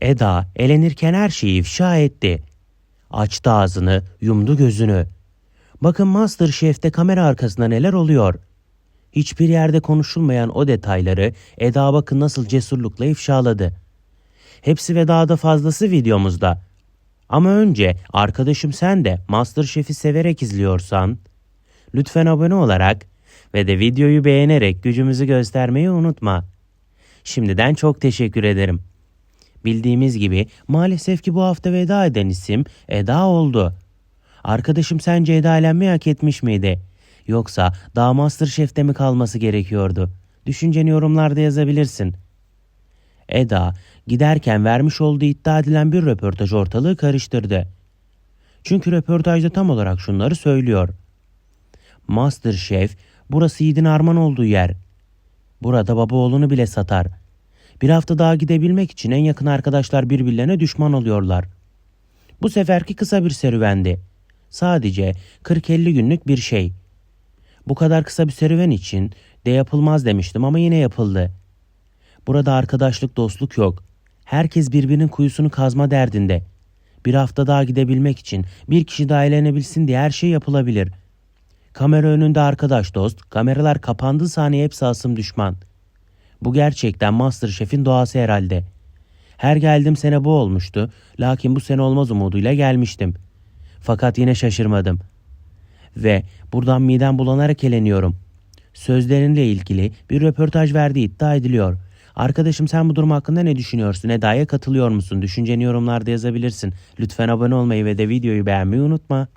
Eda elenirken her şeyi ifşa etti. Açtı ağzını, yumdu gözünü. Bakın Masterchef'te kamera arkasında neler oluyor. Hiçbir yerde konuşulmayan o detayları Eda bakın nasıl cesurlukla ifşaladı. Hepsi ve daha da fazlası videomuzda. Ama önce arkadaşım sen de Masterchef'i severek izliyorsan lütfen abone olarak ve de videoyu beğenerek gücümüzü göstermeyi unutma. Şimdiden çok teşekkür ederim. Bildiğimiz gibi maalesef ki bu hafta veda eden isim Eda oldu. Arkadaşım sence Eda elenmeyi hak etmiş miydi? Yoksa daha Masterchef'te mi kalması gerekiyordu? Düşünceni yorumlarda yazabilirsin. Eda giderken vermiş olduğu iddia edilen bir röportaj ortalığı karıştırdı. Çünkü röportajda tam olarak şunları söylüyor. Masterchef burası Yiğit'in armağan olduğu yer. Burada baba oğlunu bile satar. Bir hafta daha gidebilmek için en yakın arkadaşlar birbirlerine düşman oluyorlar. Bu seferki kısa bir serüvendi. Sadece 40-50 günlük bir şey. Bu kadar kısa bir serüven için de yapılmaz demiştim ama yine yapıldı. Burada arkadaşlık dostluk yok. Herkes birbirinin kuyusunu kazma derdinde. Bir hafta daha gidebilmek için bir kişi daha eğlenebilsin diye her şey yapılabilir. Kamera önünde arkadaş dost, kameralar kapandığı saniye hepsi asım düşman. Bu gerçekten Masterchef'in doğası herhalde. Her geldim sene bu olmuştu. Lakin bu sene olmaz umuduyla gelmiştim. Fakat yine şaşırmadım. Ve buradan midem bulanarak eleniyorum. Sözlerinle ilgili bir röportaj verdiği iddia ediliyor. Arkadaşım sen bu durum hakkında ne düşünüyorsun? Eda'ya katılıyor musun? Düşünceni yorumlarda yazabilirsin. Lütfen abone olmayı ve de videoyu beğenmeyi unutma.